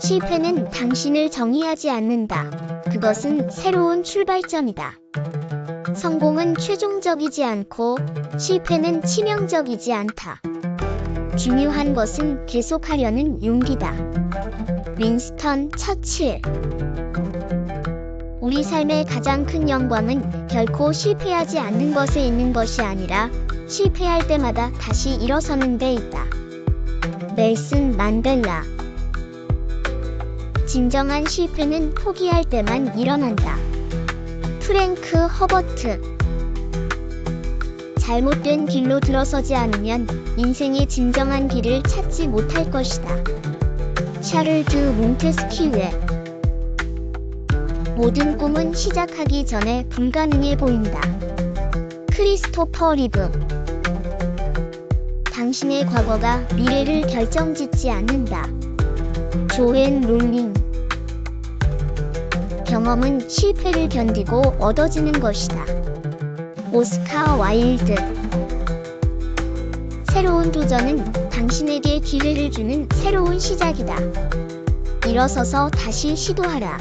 실패는 당신을 정의하지 않는다. 그것은 새로운 출발점이다. 성공은 최종적이지 않고 실패는 치명적이지 않다. 중요한 것은 계속하려는 용기다. 윈스턴 처칠 우리 삶의 가장 큰 영광은 결코 실패하지 않는 것에 있는 것이 아니라 실패할 때마다 다시 일어서는 데 있다. 넬슨 만델라 진정한 실패는 포기할 때만 일어난다. 프랭크 허버트 잘못된 길로 들어서지 않으면 인생의 진정한 길을 찾지 못할 것이다. 샤를드 몽테스키웨 모든 꿈은 시작하기 전에 불가능해 보인다. 크리스토퍼 리브 당신의 과거가 미래를 결정짓지 않는다. 조앤 롤링 경험은 실패를 견디고 얻어지는 것이다. 오스카 와일드 새로운 도전은 당신에게 기회를 주는 새로운 시작이다. 일어서서 다시 시도하라.